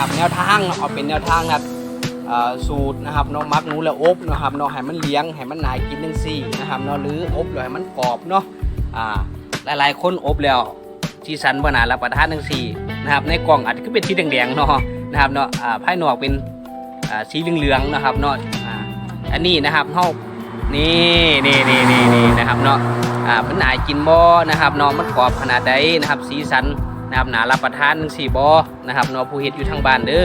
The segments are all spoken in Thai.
นะครับแนวทางเอาเป็นแนวทางนะครับสูตรนะครับเนาะมักนูแล้วอบนะครับเนาะให้มันเลี้ยงให้มันน่ากินจังซี่นะครับเนาะหรืออบแล้วให้มันกรอบเนาะอ่าหลายๆคนอบแล้วที่สันบ่น่ารับประทานจังซี่นะครับในกล่องอาจจะเป็นสีแดงๆเนาะนะครับเนาะอ่าภายนอกเป็นอ่าสีเหลืองๆนะครับเนาะอ่าอันนี้นะครับเฮานี่นี่นี่นี่นี่นะครับเนาะอ่ามันน่ากินบ่นะครับเนาะมันกรอบขนาดใดนะครับสีสัน นะครับหนารับประทานสี่บอนะครับเนาะผู้เฮ็ดอยู่ทางบ้านเด้อ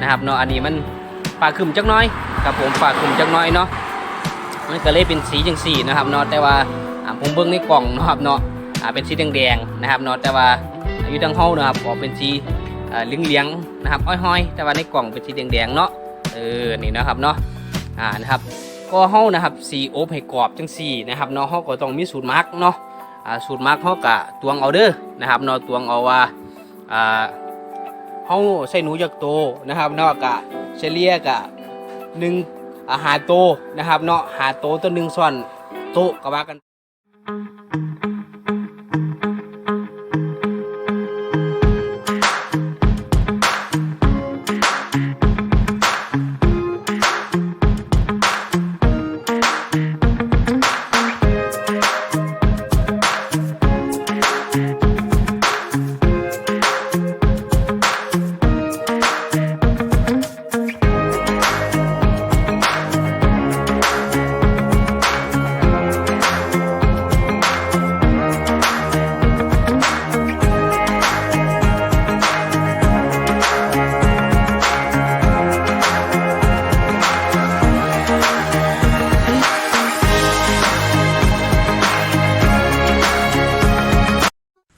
นะครับเนาะอันนี้มันปลาคึมจักน้อยครับผมปลาคึมจักน้อยเนาะมันก็เลยเป็นสีจังสีนะครับเนาะแต่ว่าผมเบิ่งในกล่องเนาะครับเนาะเป็นสีแดงๆนะครับเนาะแต่ว่าอยู่ทางเฮานะครับออกเป็นสีเหลืองๆนะครับอ้อยๆ แต่ว่าในกล่องเป็นสีแดงๆเนาะเออนี่นะครับเนาะอ่านะครับก็เฮานะครับสีอบให้กรอบจังสี่นะครับเนาะเฮาก็ต้องมีสูตรมักเนาะ สูตรมักเขากะตวงเอาเด้อนะครับเนาะตวงเอาว่าเขาใส่หนูจากโตนะครับเนาะกะเฉลี่ยกะหนึ่งอาหารโตนะครับเนาะหาโตตัวหนึ่งส่วนโตกะว่ากัน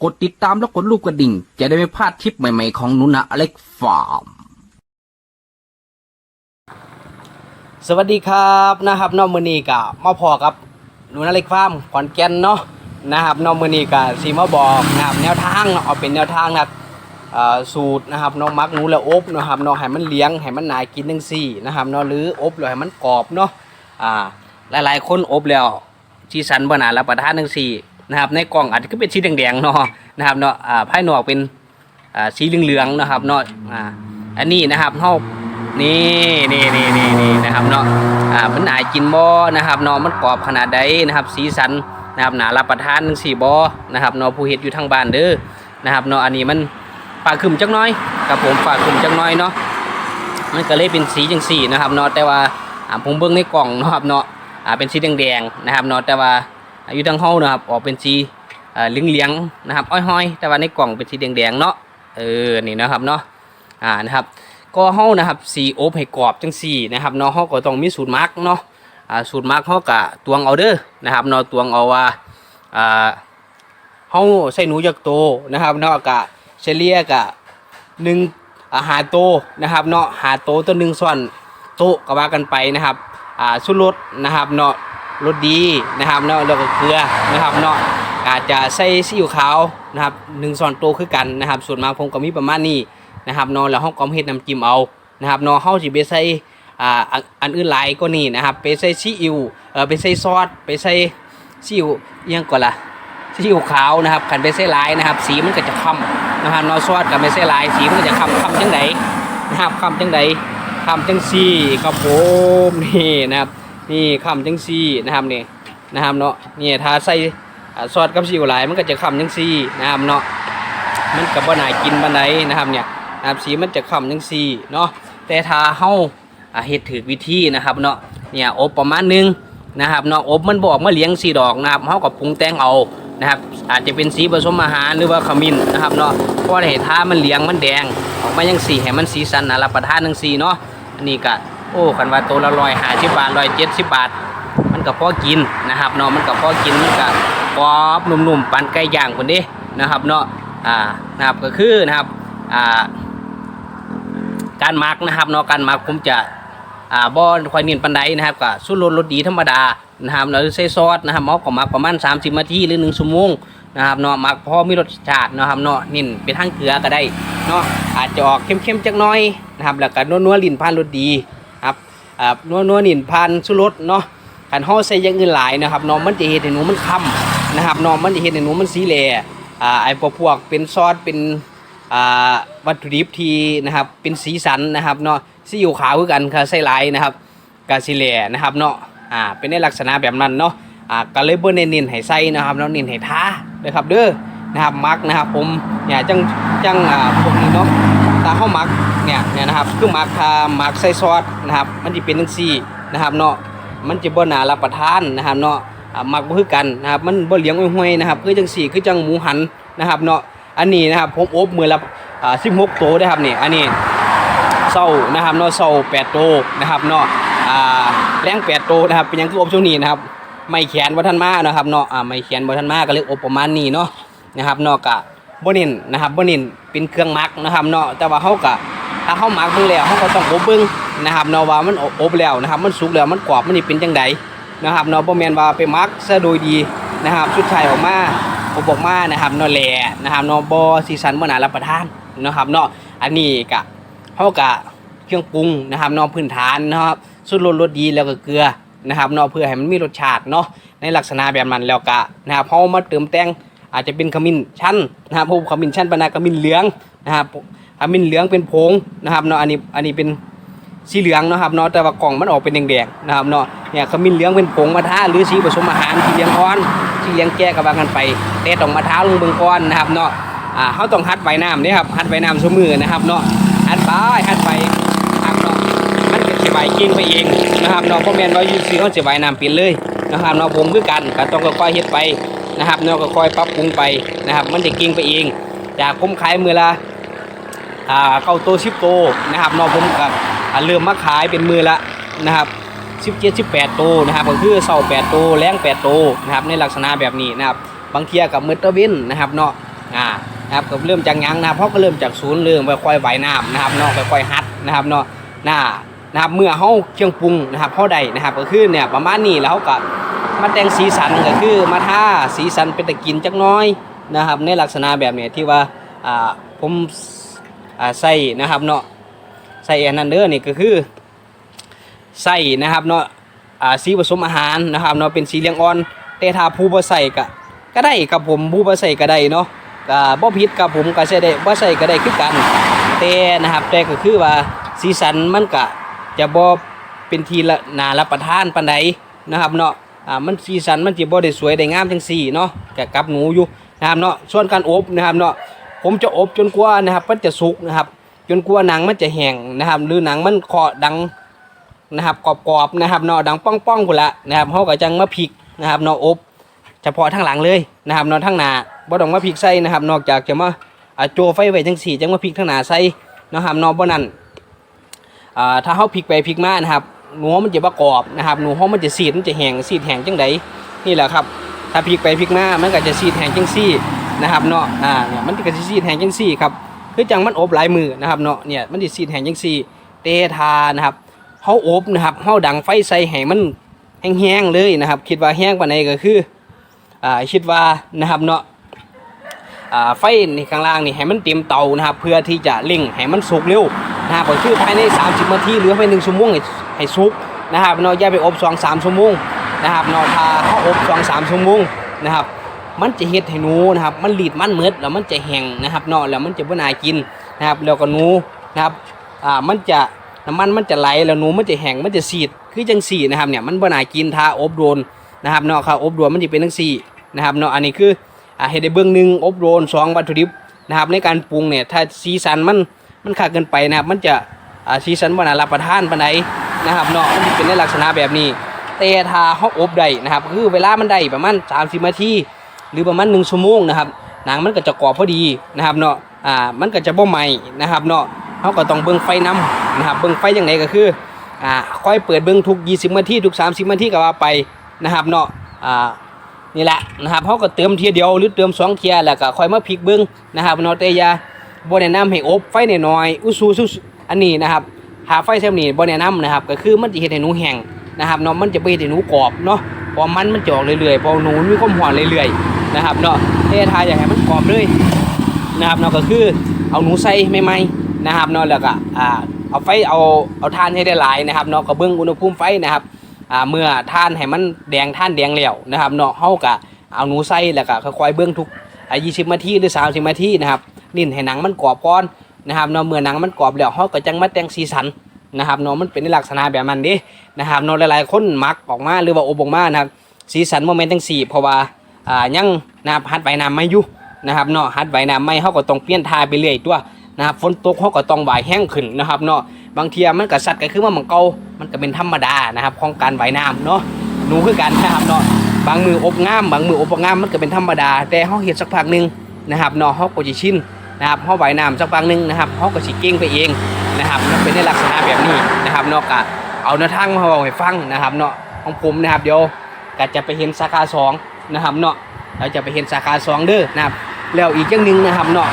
กดติดตามและกดรูปกระดิ่ง จะได้ไม่พลาดทริปใหม่ๆของหนุนะอเล็กฟาร์ม สวัสดีครับนะครับน้องมือนีกะมาพอกับหนูนาเล็กฟาร์มขอนแก่นเนาะนะครับน้องมือนีกะสีมาบอกนะครับแนวทางเอาเป็นแนวทางนะสูตรนะครับน้องมักนูแล้วอบนะครับเนาะให้มันเลี้ยงให้มันน่ากินจังซี่นะครับเนาะหรืออบแล้วให้มันกรอบเนาะอ่าหลายๆคนอบแล้วที่สันบ่น่ารับประทานจังซี่ นะครับในกล่องอาจจะเป็นสีแดงๆเนาะนะครับเนาะอ่าภายนอกเป็นอ่าสีเหลืองๆนะครับเนาะอ่าอันนี้นะครับเฮานี่นี่นี่นี่นี่นะครับเนาะอ่ามันน่ากินบ่นะครับเนาะมันกรอบขนาดใดนะครับ สีสันนะครับหนารับประทานจังสี่บ่นะครับเนาะผู้เฮ็ดอยู่ทางบ้านเด้อนะครับเนาะอันนี้มันปลาคึมจักน้อยกับผมปลาคึมจักน้อยเนาะมันก็เลยเป็นสีจังสีนะครับเนาะแต่ว่าผมเบิ่งในกล่องเนาะครับเนาะอ่าเป็นสีแดงๆนะครับเนาะแต่ว่า อยู่ทางเฮานะครับออกเป็นสีอ่าเหลืองๆนะครับอ้อยๆ แต่ว่าในกล่องเป็นสีแดงๆเนาะเออนี่นะครับเนาะอ่านะครับก็เฮานะครับสีโอบให้กรอบจังสี่นะครับเนาะเฮาก็ต้องมีสูตรมักเนาะอ่าสูตรมักเฮากะตวงเอาเด้อนะครับเนาะตวงเอาว่าอ่าเฮาใส่หนูจากโตนะครับเนาะกะเฉลี่ยกะหนึ่งอาหารโตนะครับเนาะหาโตตัวหนึ่งส่วนโตก็ว่ากันไปนะครับอ่าสุรสนะครับเนาะ รสดีนะครับเนาะแล้วก็เกลือนะครับเนาะอาจจะใส่ซีอิ๊วขาวนะครับหนึ่งส่วนโตคือกันนะครับ ส่วนมากผมก็มีประมาณนี้นะครับเนาะแล้วเฮาก็เฮ็ดน้ำจิ้มเอานะครับเนาะเฮาสิไปใส่อ่าอันอื่นหลายก็นี่นะครับไปใส่ซีอิ๊วเออไปใส่ซอสไปใส่ซีอิ๊วยังก่อนล่ะซีอิ๊วขาวนะครับคันไปใส่หลายนะครับ สีมันก็จะค้ำนะครับเนาะซอสก็ไม่ใส่หลาย สีมันก็จะค้ำค้ำจังไดนะครับค้ำจังไดค้ำจังซี่ครับผมนี่นะครับ นี่ค้ำจังซี่นะครับนี่นะครับเนาะนี่ถ้าใส่ซอสกับซีอิ๊วหลายมันก็จะค้ำจังซี่นะครับเนาะมันก็บ่น่ากินปานใดนะครับเนี่ยนะครับสีมันจะคำจังซี่เนาะแต่ถ้าเฮาอ่าเฮ็ดถูกวิธีนะครับเนาะเนี่ยอบประมาณนึงนะครับเนาะอบมันบอกมาเลี้ยงสีดอกนะครับเฮาก็ปรุงแต่งเอานะครับอาจจะเป็นสีผสมอาหารหรือว่าขมิ้นนะครับเนาะเพราะว่าให้ท่ามันเหลียงมันแดง ออกมาจังสีให้มันสีสันน่ารับประทานจังซีเนาะอันนี้ก็ โอ้คันว่าตัวละ150บบาท170บาท มันก็พอกินนะครับเนาะมันก็พอกินมันก็กรอบนุ่มๆปานไก่ย่างคนเด้นะครับเนาะอ่านะครับก็คือนะครับอ่าการหมักนะครับเนาะการหมักผมจะอ่าบ่ค่อยเน้นปานใดนะครับก็สู้รสรสดีธรรมดานะครับแล้วใส่ซอสนะครับมาก็หมักประมาณ 30นาทีหรือ1ชั่วโมงนะครับเนาะหมักพอมีรสชาตินะครับเนาะเน้นเป็นทางเกลือก็ได้เนาะอาจจะออกเข้มๆจักน่อยนะครับแล้วก็นัวๆลิ้นผ่านรสดี อ่านัวๆลิ้นผ่านสุรสเนาะขันห่อใส่อย่างอื่นหลายนะครับน้องมันจะเห็ดให้หนูมันค่ำนะครับน้องมันจะเห็ดให้หนูมันสีแหล่อ่าไอ้พวกพวกเป็นซอสเป็นอ่าวัตถุดิบที่นะครับเป็นสีสันนะครับเนาะซีอิ๊วขาวคือกันค่ะใส่หลายนะครับกาซิเล่นะครับเนาะอ่าเป็นในลักษณะแบบนั้นเนาะอ่าก็เลยบ่เน้นๆให้ใส่นะครับเนาะเน้นให้ท้าเด้อครับเด้อนะครับมักนะครับผมเนี่ยจังจังอ่าพวกนี้เนาะตาเฮามัก เนี่ยเนี่ยนะครับคือหมักทามักใส่ซอสนะครับ มันสิเป็นจังซี่นะครับเนาะมันจะบ่น่ารับประทานนะครับเนาะอ่ามักบ่คือกันนะครับมันบ่เหลียงห้วยๆนะครับคือจังซี่คือจังหมูหันนะครับเนาะอันนี้นะครับผมอบมือละอ่า16โตได้ครับนี่อันนี้เศร้านะครับเนาะเศร้าแปดโตนะครับเนาะแรงแปดโตนะครับเป็นยังคืออบช่วงนี้นะครับไม่แขนบ่ทันมานะครับเนาะไม่แขนบ่ทันมาก็เลยอบประมาณนี้เนาะนะครับเนาะกะบ่เน้นนะครับบ่เน้นเป็นเครื่องมักนะครับเนาะแต่ว่าเฮากะ ถ้าเฮาหมักเบิ่งแล้วเฮาก็ต้องอบเบิ่งนะครับเนาะว่ามันอบแล้วนะครับ มันสุกแล้วมันกรอบมันนี่เป็นจังไดนะครับเนาะบ่แม่นว่าไปหมักซะโดยดีนะครับสุดท้ายออกมาอบออกมานะครับเนาะแหล่นะครับเนาะบ่สีสันบ่น่ารับประทานนะครับเนาะอันนี้กะเท่ากับเครื่องปรุงนะครับเนอกพื้นฐานนะครับสูตรสรสดีแล้วก็เกลือนะครับเนอกเพื่อให้มันมีรสชาติเนาะในลักษณะแบบนั้นแล้วก็นะครับเขามาเติมแต่งอาจจะเป็นขมิ้นชั้นนะครับพวกขมิ้นชั้นปนาขมิ้นเหลืองนะครับ ขมิ้นเหลืองเป็นผงนะครับเนาะอันนี้อันนี้เป็นสีเหลืองนะครับเนาะแต่ว่ากล่องมันออกเป็นแดงๆนะครับเนาะเนี่ยขมิ้นเหลืองเป็นผงมาท่าหรือสีผสมอาหารสีเหลืองอ่อนสีเหลืองแก่กับว่ากันไปแต่ต้องมาท้าลงเบิ่งก่อนนะครับเนาะอ่าเขาต้องฮัดใบน้ำนี่ครับฮัดใบน้ำสมือนะครับเนาะอัดไปอัดไปทางเนาะมันก็สิไหวเก่งไปเองนะครับเนาะบ่แม่นว่ายูซีเขาสิไหวน้ำเป็นเลยนะครับเนาะผมคือกันก็ต้องค่อยๆเฮ็ดไปนะครับเนาะก็ค่อยปรับปรุงไปนะครับ มันจะก่งไปเองจากผมขายมือละ เข้าโต10โตนะครับเนาะผมก็อ่าเริ่มมาขายเป็นมือละนะครับ17 18โตนะครับก็คือเสา8โตแรง8โตนะครับในลักษณะแบบนี้นะครับบางเทียกับมือตะเว้นนะครับเนาะอ่านะครับก็เริ่มจากยังนะครับเพราะก็เริ่มจากศูนย์เรื่องค่อยๆไหวน้ำนะครับเนาะค่อยๆฮัดนะครับเนาะหน้านะครับเมื่อเฮาเครื่องปรุงนะครับเฮาได้นะครับก็คือเนี่ยประมาณนี้แล้วเขาก็มาแต่งสีสันก็คือมาท่าสีสันเป็นตะกินจักน้อยนะครับในลักษณะแบบนี้ที่ว่าอ่าผม อ่าใส่นะครับเนาะใส่อันนั้นเด้อนี่ก็คือใส่นะครับเนาะอ่าสีผสมอาหารนะครับเนาะเป็นสีเหลืองอ่อนแต่ถ้าผู้บ่ใส่ก็ก็ได้กับผมผู้บ่ใส่ก็ได้เนาะก็บ่ผิดกับผมก็ใช้ได้บ่ใส่ก็ได้คือกันแต่นะครับแต่ก็คือว่าสีสันมันก็จะบ่เป็นทีละนารับประทานปานใดนะครับเนาะอ่ามันสีสันมันสิบ่ได้สวยได้งามจังซี่เนาะก็กับหนูอยู่นะครับเนาะส่วนการอบนะครับเนาะ ผมจะอบจนกว่านะครับมันจะสุกนะครับ จนกว่าหนังมันจะแห้งนะครับ หรือหนังมันเคาะดังนะครับกรอบๆนะครับเนาะดังป้องๆพุ่นละนะครับเฮาก็จังมาพริกนะครับเนาะอบ เฉพาะทั้งหลังเลยนะครับเนอนทั้งหน้าบ่ต้องมาพลิกใส่นะครับ นอกจากจะมาโจไฟไว้จังสี่จังมาพลิกทั้งหน้าใส่นะครับเนอกบ่นั้นอ่าถ้าเฮาพลิกไปพลิกมานะครับหนูมันจะบ่กรอบนะครับหนูเฮามันจะสีดมันจะแห้งสีดแห้งจังไดนี่แหละครับถ้าพลิกไปพลิกมามันก็จะสีดแห้งจังซี่ นะครับเนาะอ่าเนี่ยมันก็จะสีดแห้งจังซี่ครับคือจังมันอบหลายมือนะครับเนาะเนี่ยมันสิสีดแห้งจังซี่เตทานะครับเฮาอบนะครับเฮาดังไฟใส่ให้มันแห้งๆเลยนะครับ คิดว่าแห้งปานใดก็คืออ่าคิดว่านะครับเนาะอ่าไฟนี่ข้างล่างนี่ให้มันเต็มเตานะครับ เพื่อที่จะเร่งให้มันสุกเร็วนะครับก็คือภายใน 30นาทีหรือภายใน1ชั่วโมงให้ให้สุกนะครับเนาะอย่าไปอบ2 3ชั่วโมงนะครับเนาะถ้าเขาอบ2 3ชั่วโมงนะครับ มันจะเฮ็ดให้หนูนะครับมันหลีดมันเมืดแล้วมันจะแห้งนะครับเนาะแล้วมันจะบ่น่ากินนะครับแล้วก็หนูนะครับอ่ามันจะน้ำมันมันจะไหลแล้วหนูมันจะแห้งมันจะสีดคือจังสีนะครับเนี่ยมันบ่น่ากินถ้าอบโดนนะครับเนาะครับอบรวนมันจะเป็นทั้งสีนะครับเนาะอันนี้คืออ่าเห็ดในเบื้องหนึ่งอบโรนสองวัตถุดิบนะครับในการปรุงเนี่ยถ้าสีสันมันมันขาดเกินไปนะครับมันจะอ่าสีสันบ่น่ารับประทานปานใดนะครับเนาะมันจะเป็นในลักษณะแบบนี้แต่ถ้าเฮาอบได้นะครับคือเวลามันได้ประมาณ30นาที หรือประมาณ1ชั่วโมงนะครับหนังมันก็จะกรอบพอดีนะครับเนาะอ่ามันก็จะบ่ไหม้นะครับเนาะเฮาก็ต้องเบิ่งไฟนํนะครับเบิ่งไฟจังไดก็คืออ่าค่อยเปิดเบิ่งทุก 20นาทีทุก 30นาทีก็ว่าไปนะครับเนาะอ่านี่แหละนะครับเขาก็เติมเทียเดียวหรือเติมสองเทียแล้วก็ค่อยมาพลิกเบิ้งนะครับเนาะแต่ยาบ่แนะนำให้อบไฟน้อยๆอุซูซุอันนี้นะครับหาไฟแซมนี่บ่แนะนำนะครับก็คือมันจะเฮ็ดให้หนูแห้งนะครับเนาะมันจะบ่เฮ็ดให้หนูกรอบเนาะพอมันมันจะออกเรื่อยๆพอหนูมีความหวานเรื่อยๆ นะครับเนาะแต่ถ้าอย่ากให้มันกรอบเลยนะครับเนาะก็คือเอาหนูใส่ใหม่ๆนะครับเนาะแล้วก็อ่าเอาไฟเอาเอาทานให้ได้หลายนะครับเนาะก็เบิ่งอุณหภูมิไฟนะครับอ่าเมื่อท่านให้มันแดงท่านแดงแล้วนะครับเนาะเฮาก็เอาหนูใส่แล้วก็ค่อยๆเบื้องทุกอ่า20นาทีหรือ30นาทีนะครับนิ่นให้หนังมันกรอบก่อนนะครับเนาะเมื่อหนังมันกรอบแล้วเฮาก็จังมาแต่งสีสันนะครับเนาะมันเป็นในลักษณะแบบนั้นดินะครับเนาะหลายๆคนมักออกมาหรือว่าอบออกมานะครับสีสันโมเมนต์จังสี่เพราะว่า อ่ายังนะครับหัดใบน้ำไม่อยู่นะครับเนาะหัดใบน้ำไม่เฮาก็ต้องเปลี่ยนท่าไปเรื่อยตัวนะครับฝนตกเฮาก็ต้องไหวแห้งขึ้นนะครับเนาะบางทีมันก็สัตว์ก็คือว่ามันเก่ามันก็เป็นธรรมดานะครับของการไหวน้ำเนาะหนูคือกันนะครับเนาะบางมืออบงามบางมืออบบ่งามมันก็เป็นธรรมดา แต่เฮาเฮ็ดสักพักหนึ่งนะครับเนาะเฮาก็สิชินนะครับเฮาว่ายน้ำสักพักหนึ่งนะครับเฮาก็สิเก่งไปเองนะครับมันเป็นในลักษณะแบบนี้นะครับเนาะก็เอาแนวทางมาเว้าให้ฟังนะครับเนาะของผมนะครับเดี๋ยวก็จะไปเห็นสาขาสอง นะครับเนาะเราจะไปเห็นสาขาสองเด้อนะครับแล้วอีกอย่างหนึ่งนะครับเนาะ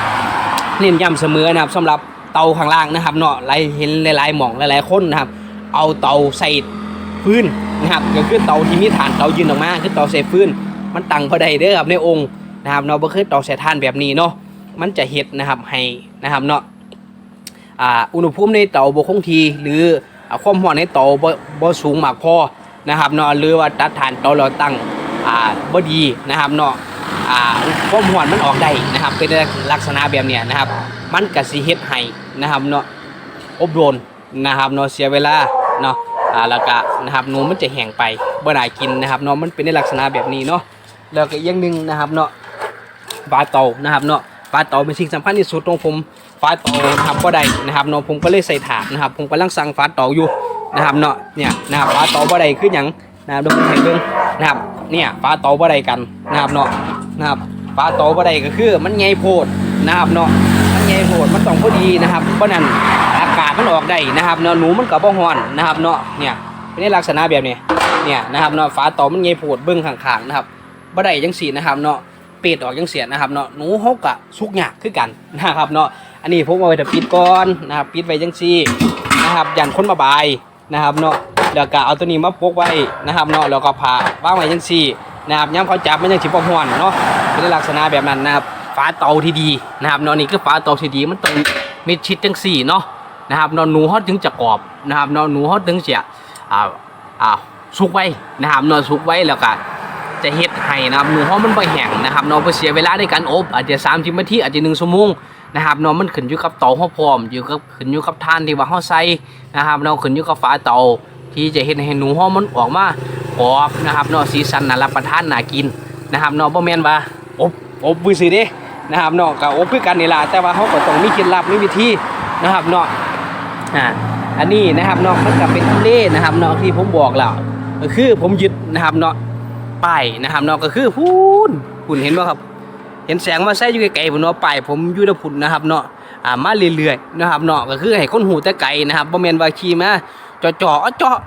เน้นย้ำเสมอนะครับสำหรับเตาข้างล่างนะครับเนาะหลายเห็นหลายๆหม่องหลายๆคนนะครับ เอาเตาใส่ฟืนนะครับก็คือเตาที่มีฐานเตายืนออกมาคือเตาใส่ฟืนมันตั้งพอได้เด้อครับในองค์นะครับเนาะบ่คือเตาใส่ถ่านแบบนี้เนาะมันจะเฮ็ดนะครับให้นะครับเนาะอ่าอุณหภูมิในเตาบ่คงทีหรือความร้อนในเตาบ่สูงมากพอนะครับเนาะหรือว่าตัดฐานเตาเราตั้ง อ่าบดีนะครับเนาะอ่าความร้อนมันออกได้นะครับเป็นลักษณะแบบเนี้ยนะครับ มันก็สิเฮ็ดให้นะครับเนาะอบโดนนะครับเนาะเสียเวลาเนาะอ่าแล้วก็นะครับนูมันจะแห้งไปบ่ได้กินนะครับเนาะมันเป็นในลักษณะแบบนี้เนาะแล้วก็อย่างหนึ่งนะครับเนาะฝาเตานะครับเนาะฝาเตาเป็นสิ่งสำคัญที่สุดของผมฝาเตาทำบ่ได้นะครับเนาะผมก็เลยใส่ถาดนะครับผมกำลังสั่งฝาเตาอยู่นะครับเนาะเนี่ยนะครับฝาเตาบ่ได้คือหยังนะครับเดี๋ยวผมให้เบิ่งนะครับ เนี่ยฝาเตาบ่ได้กันนะครับเนาะนะครับฝาเตาบ่ได้ก็คือมันใหญ่โพดนะครับเนาะมันใหญ่โหดมันต้องพอดีนะครับเพราะนั้นอากาศมันออกได้นะครับเนาะหนูมันก็บ่ฮ้อนนะครับเนาะเนี่ยเป็นลักษณะแบบนี้เนี่ยนะครับเนาะฝาต่อมันใหญ่โพดเบิ่งข้างๆนะครับบ่ได้จังซี่นะครับเนาะเป็ดออกจังเสียนะครับเนาะหนูฮาก็สุกยากคือกันนะครับเนาะอันนี้ผมเอาไว้ถ้าปิดก่อนนะครับปิดไว้จังซี่นะครับยันคนมาบายนะครับเนาะ แล้วก็เอาตัวนี้มาพกไว้นะครับเนาะแล้วก็ผ่าวางไว้จังซี่นะครับยามเขาจับไมันยังสิบ่ฮ้อนเนาะเป็นลักษณะแบบนั้นนะครับฝาเตาที่ดีนะครับเนอนนี่คือฝาเตาที่ดีมันต้องมิดชิดจังสี่เนาะนะครับเนอนหนูฮอดถึงจะกรอบนะครับเนอนหนูฮอดถึงจะอ่าอ่าสุกไว้นะครับเนอนสุกไว้แล้วก็จะเฮ็ดให้นะครับหนูฮอดมันบ่แห้งนะครับเนอนบ่เสียเวลาในการอบอาจจะ30นาทีอาจจะ1ชั่วโมงนะครับเนอนมันขึ้นอยู่กับเตาเฮาพร้อมอยู่กับขึ้นอยู่กับท่านที่ว่าเฮาใส่นะครับเนอนขึ้นอยู่กับฝาเตา ที่จะเฮ็ดให้หนูฮอมันออกมากรอบนะครับเนาะสีสันน่ารับประทานน่ากินนะครับเนาะบ่แม่นว่าอบอบมือสิเด้นะครับเนาะก็อบคือกันนี่ล่ะแต่ว่าเขาก็ต้องมีเคล็ดลับมีวิธีนะครับเนาะอ่าอันนี้นะครับเนาะมันก็เป็นทำเลนะครับเนาะที่ผมบอกแล้วก็คือผมยึดนะครับเนาะป้ายนะครับเนาะก็คือพูนคุณเห็นบ่ครับ เห็นแสงมาใส่อยู่ไกลๆผมเนาะป้ายผมยู่ในพุ่นนะครับเนาะอ่ามาเรื่อยๆนะครับเนาะก็คือให้คนหูแต่ไกลนะครับบ่แม่นว่าขี่มา จ่อๆเอาเจาะ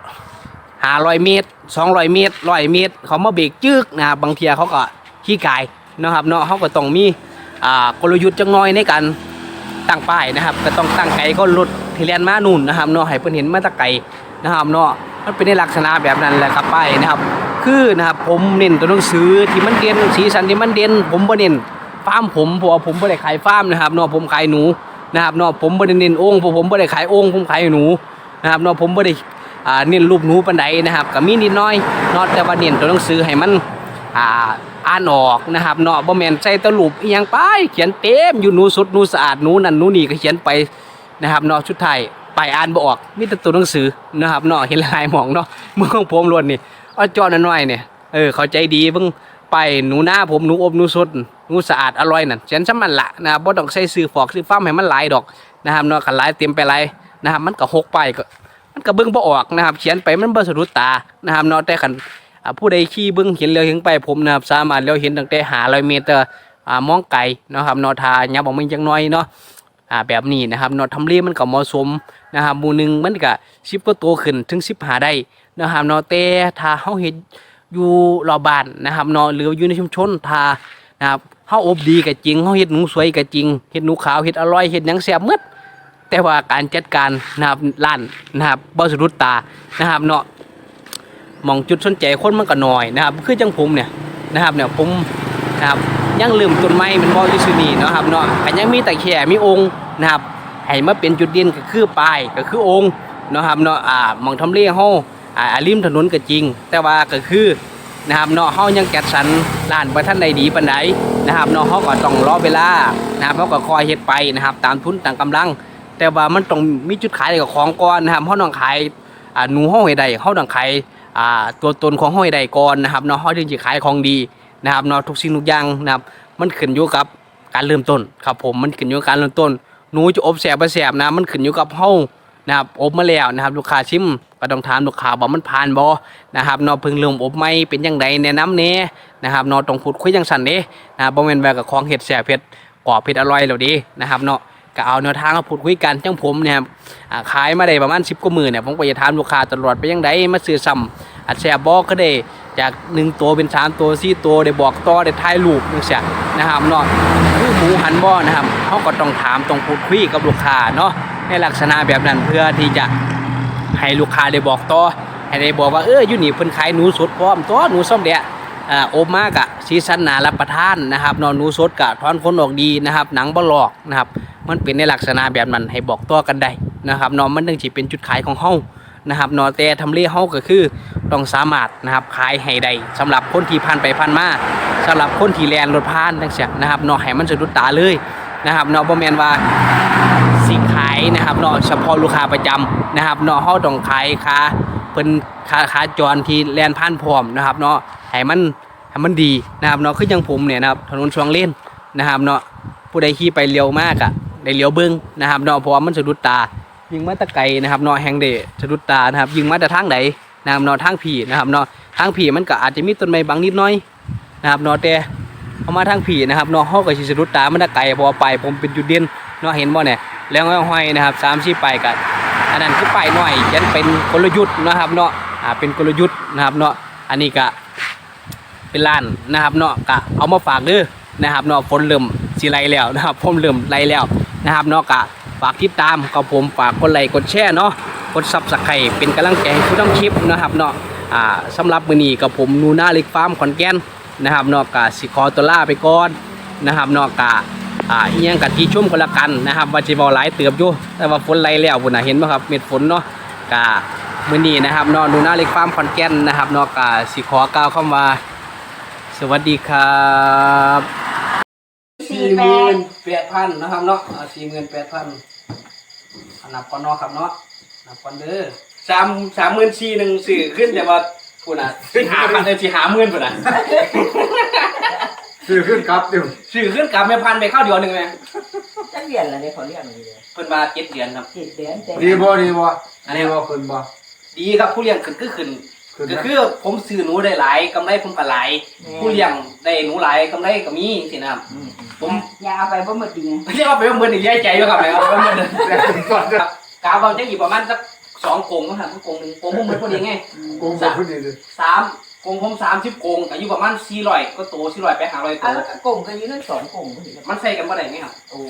500เมตร200เมตร100เมตร เขามาเบรกจึกนะครับบางเทียเขาก็ขี้กายนะครับเนาะเขาก็ต้องมีอ่ากลยุทธ์จังน้อยในการตั้งป้ายนะครับ ก็ต้องตั้งไกลก็รถที่เลียนมานู่นนะครับเนาะให้เพิ่อนเห็นมาตะไกลนะครับเนาะมันเป็นในลักษณะแบบนั้นแหละครับป้ายนะครับ คือนะครับผมเน้นตัวหนังสือที่มันเด่นสีสันที่มันเด่นผมบ่เน้นฟาร์มผมเพราะว่าผมบ่ได้ขายฟาร์มนะครับเนาะผมขายหนูนะครับเนาะผมบ่ได้เน้นโอ่งเพราะผมบ่ได้ขายโอ่งผมขายหนู นะครับเนาะผมบ่ได้เน้นรูปหนูปานใดนะครับก็มีนิดน้อยเนาะแต่ว่าเน้นตัวหนังสือให้มันอ่าอ่านออกนะครับเนาะบ่แม่นใส่ตะลุปอีหยังไปเขียนเต็มอยู่หนูสดหนูสะอาดหนูนั่นหนูนี่ก็เขียนไปนะครับเนาะชุดไทยไปอ่านบ่ออกมีแต่ตัวหนังสือนะครับเนาะเห็นลายหมองเนาะมือของผมล้วนนี่เอาจอน้อยเนี่ยเออเข้าใจดีเบิ่งไปหนูหน้าผมหนูอบหนูสดหนูสะอาดอร่อยนั่นเขียนซะมันละนะครับบ่ต้องใส่ซื้อฟอกซื้อฟ้ามให้มันหลายดอกนะครับเนาะคันหลายเต็มไปหลาย นะครับ มันก็หกไปก็มันก็เบิ่งบ่ออกนะครับ เขียนไปมันบ่สะดุดตานะครับเนาะแต่คันผู้ใดขี่เบิ้งเห็นเร็วเห็นไปผมนะครับสามารถเร็วเห็นตั้งแต่หาร้อยเมตรอ่ามองไกลนะครับนาะทายับออกมาจังน้อยเนาะอ่าแบบนี้นะครับนาะทำเลมันก็เหมาะสมนะครับหมู่หนึ่งมันก็สิบก็โตขึ้นถึงสิบหาได้นะครับนาะแต่ถ้าเฮาเฮ็ดอยู่รอบบ้านนะครับนาะหรืออยู่ในชุมชนถ้านะครับเฮาอบดีก็จริงเฮาเฮ็ดหนูสวยก็จริงเฮ็ดหนูขาวเฮ็ดอร่อยเฮ็ดยังแซ่บหมด แต่ว่าการจัดการนะครับร้านนะครับบ่สะดุดตานะครับเนาะมองจุดสนใจคนมันก็น้อยนะครับ คือจังผมเนี่ยนะครับเนี่ยผมนะครับยังลืมต้นไม้มันบ่อยู่ซื่อนี่เนาะครับเนาะก็ยังมีแต่แค่มีองค์นะครับให้มาเป็นจุดเด่นก็คือป้ายก็คือองค์นะครับเนาะอ่ามองทำเลเฮาอ่าริมถนนก็จริง แต่ว่าก็คือนะครับเนาะเฮายังจัดสรรร้านบ่ทันได้ดีปานใดนะครับเนาะเขาก็ต้องรอเวลานะครับเขาก็คอยเฮ็ดไปนะครับ ตามทุนตามกำลัง แต่ว่ามันต้องมีจุดขายกับของก่อนนะครับเขาต้องขายอ่าหนูห้อยใดเขาต้องขายอ่าตัวตนของห้อยใดก่อนนะครับเนาะเขาถึงจะขายของดีนะครับเนาะทุกสิ่งทุกอย่างนะครับ มันขึ้นอยู่กับการเริ่มต้นครับผมมันขึ้นอยู่กับการเริ่มต้นหนูจะอบแสบบ่แสบนะมันขึ้นอยู่กับเฮานะครับอบมาแล้วนะครับลูกค้าชิมก็ต้องถามลูกค้าว่ามันผ่านบ่นะครับเนาะเพิ่งเริ่มอบใหม่เป็นจังไดแนะนำแหน่นะครับเนาะต้องพูดคุยจังซั่นเด้นะครับบ่แม่นว่ากับของเฮ็ดแซ่บเฮ็ดกรอบเฮ็ดอร่อยแล้วดินะครับเนาะ ก็เอาแนวทางมาพูดคุยกันจังผมเนี่ยครับขายมาได้ประมาณ10กว่ามื้อเนี่ยผมก็จะถามลูกค้าตลอดไปยังไดมาซื้อซ้ำอัดแซ่บบ่ก็ได้จากหนึ่งตัวเป็นสามตัวสี่ตัวได้บอกต่อได้ถ่ายรูปจังซี่นะครับเนาะคือหมูหันบ่นะครับเขาก็ต้องถามต้องพูดคุยกับลูกค้าเนาะในลักษณะแบบนั้นเพื่อที่จะให้ลูกค้าได้บอกต่อให้ได้บอกว่าเอออยู่นี่เพิ่นขายหนูสดพร้อมตัวหนูส้มเดะอ่าอบมากอะซีซันหนารับประทานนะครับนอนหนูสดกะทอนคนออกดีนะครับ หนังบ่หลอกนะครับ มันเป็นในลักษณะแบบนั้นให้บอกต่อกันได้นะครับเนอนมันถึงสิเป็นจุดขายของเฮานะครับเนอแต่ทำเลเฮาก็คือต้องสามารถนะครับขายให้ได้สำหรับคนที่ผ่านไปผ่านมาสำหรับคนที่แลนรถผ่านจังซี่นะครับเนาะให้มันสะดุดตาเลยนะครับเนาะบ่แมนว่าสิขายนะครับเนาะเฉพาะลูกค้าประจำนะครับเนาะเฮาต้องขายค้าเพิ่นค้าค้าจรที่แลนผ่านพร้อมนะครับเนาะให้มันให้มันดีนะครับเนาะคือจังผมเนี่ยนะครับถนนช่วงเล่นนะครับเนาะผู้ใดขี่ไปเร็วมากอะ ได้เลี้ยวเบิ่งนะครับเนาะเพราะว่ามันสะดุดตา ยิงมาตะไกนะครับเนาะแฮงเดสะดุดตานะครับ ยิงมาแต่ทางไหนนะครับเนาะทางผีนะครับเนาะทางผีมันก็อาจจะมีต้นไม้บางนิดน้อยนะครับเนาะแต่เอามาทางผีนะครับเนาะเฮาก็สิสะดุดตามันตะไกพอไปผมเป็นจุดเด่นเนาะเห็นบ่เนี่ยแล้วห้อยนะครับสามสี่ไปกันอันนั้นคือไปหน่อยยันเป็นกลยุทธ์นะครับเนาะอ่าเป็นกลยุทธ์นะครับเนาะอันนี้ก็เป็นล้านนะครับเนาะก็เอามาฝากเด้อนะครับเนาะฝนเริ่มสิไหลแล้วนะครับผมเริ่มไหลแล้ว นะครับเนาะก็ฝากติดตามกับผมฝากกดไลค์กดแชร์เนาะกดซับสไครต์เป็นกำลังใจให้ผู้ทำคลิปนะครับเนาะอ่าสำหรับมือนี้กับผมนูน่าเล็กฟาร์มขอนแก่นนะครับเนาะก็สิขอตัวลาไปก่อนนะครับเนาะก็อ่าอียังกะที่ชุ่มกันละกันนะครับว่าสิเว้าหลายเติบอยู่แต่ว่าฝนไหลแล้วพุ่นน่ะเห็นบ่ครับเม็ดฝนเนาะกะมือนี้นะครับเนาะดูน้าเล็กฟาร์มขอนแก่นนะครับเนาะกะสิขอกล่าวคำว่าสวัสดีครับ 48,000นะครับเนาะอ่า48,000อันนับก่อนเนาะครับเนาะนับก่อนเด้อ3 34,000นึงซื้อขึ้นแต่ว่าพุ่นน่ะขึ้น5,000เลยสิ50,000พุ่นน่ะซื้อขึ้นครับดิวซื้อขึ้นกลับแม่พันไปเข้าเดียวหนึงแม่จักเดือนละเนี่ยเขาเรียกมันเลยเพิ่นว่า7เดือนครับเจ็ดเดือนแต่ดีบ่ดีบ่อันนี้ดีบ่ขึ้นบ่ดีครับผู้เลี้ยงขึ้นก็ขึ้น ขึ้นก็นะคือผมซื้อหนูได้หลายกำไรผมก็หลายผู้เลี้ยงได้หนูหลายกำไรก็มีสินะครับผมอย่าเอาไปบ่หมดจริงเรียกว่าเป็นเบิร์นอีกย้ายใจอยู่ครับแล้วเป็นเบิร์นแล้วขึ้นก่อนครับกาวเราจะอยู่ประมาณสักสองกงนะครับกงหนึ่งกงผมเหมือนพอดีไงกูบอกขึ้นดีเลยสามกงผมสามสิบกงอายุประมาณสี่ร้อยก็โตสี่ร้อยไปหาร้อยอะตัวแล้วก็กงกันอยู่นั่นสองกงมันใส่กันบ่ได้ไหมครับโอ้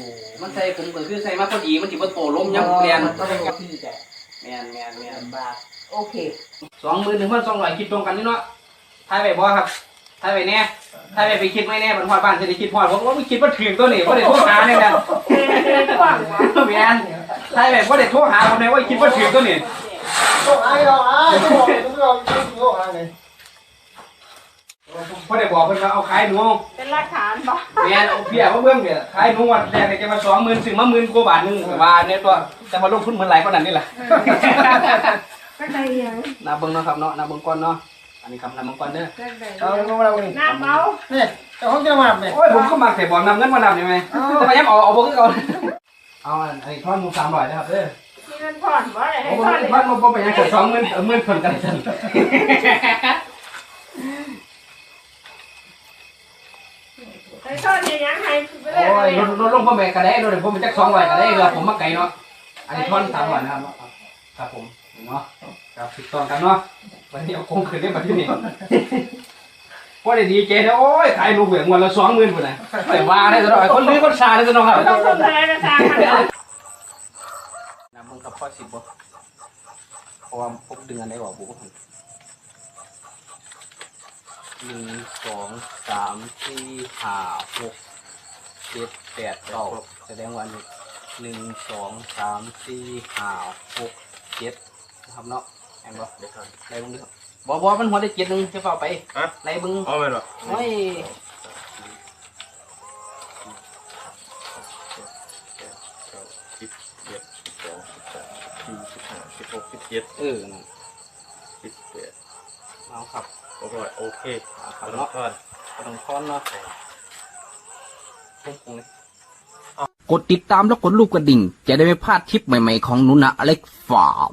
มันใส่ผมก็คือใส่มาพอดีมันถือว่าโตล้มยังเรียนมันก็เป็นที่แต่แมนแมนแมน ลำบาก โอเคสองหมื่นหนึ่งพันสองร้อยคิดตรงกันนี่เนาะทายไปบ่ครับทายไปแน่ทายไปไปคิดไม่แน่บนพอดบ้านจะได้คิดพอดผมว่าไม่คิดว่าถึงตัวนี้ว่าได้โทรหาเนี่ยนะแมนทายไปว่าได้โทรหาผมเลยว่าคิดว่าถึงตัวนี้ต้องไอ้เราไอ้ต้องบอกต้องบอกต้องบอกอะไรพอได้บอกเพิ่นว่าเอาขายหนูเป็นหลักฐานบ่แมนเอาเบี้ยมาเบิ่งเนี่ยขายหนูวันแรกเนี่ยจะมาสองหมื่นถึงมาหมื่นกว่าบาทหนึงแต่ว่าเนี่ยตัวแต่มาลงทุนเหมือนไรก็นั้นนี่แหละ จักได้ยังนับเบิ่งเนาะครับเนาะนับเบิ่งก่อนเนาะอันนี้ครับนับเบิ่งก่อนเด้อจักได้เอาลงมาเลยน้ำเมานี่เจ้าของจะมาเนี่ยโอ้ยผมก็มาแต่บอกนำเงินมานำได้ไหมแต่ว่ายังเอาเอาบ่คือเอาเอาอันนี้ทอนหมูสามร้อยนะครับเด้อมีเงินผ่อนบ่ได้ให้โอ้ผ่อนมันมันมันไปยังเกิดสองหมื่นเออหมื่นคนกันจันให้ผ่อนให้ยังให้ไปเลโอ้ยยลดลดลงพ่อแม่ก็ได้ลดผมเป็นจักสองร้อยก็ได้เรือผมมาไกลเนาะอันนี้ท่อนสามร้อยนะครับครับผม เนาะครับติดต่อกันเนาะวันนี้เอาคงคืนได้บัดที่นี่พอได้ดีเจแล้วโอ้ยขายลูกเหวี่ยงวันละสองหมื่นคนไหนะแต่ว่าได้ตลอดคนลื้อคนชาได้ตลอดครับต้องทำอะไรก็ทางมันเด้อน้ำมึงกับพ่อสิบบ่เพราะว่าพวกดึงอันได้ออกบุกหนึ่งสองสามสี่ห้าหกเจ็ดแปดเก้าแสดงว่านี่หนึ่งสองสามสี่ห้าหกเจ็ดนะ ครับเนาะเห็นบ่เลยนไหนบึงดูครับ่บ่มันหัวได้เจ็ดหนึงจะเฝ้าไปในบึงเอาไปหรอโอ้ยสิบเอ็ดสิสองสามสี่ห้าหกเจ็ดเอ่นแปดเอาครับโอ้ยโอเคเอาครับเนาะก่อน กระดองค้อนเนาะพุ่งๆเลยกดติดตามแล้วกดรูปกระดิ่ง จะได้ไม่พลาดคลิปใหม่ๆของนุนะอเล็กฟาร์ม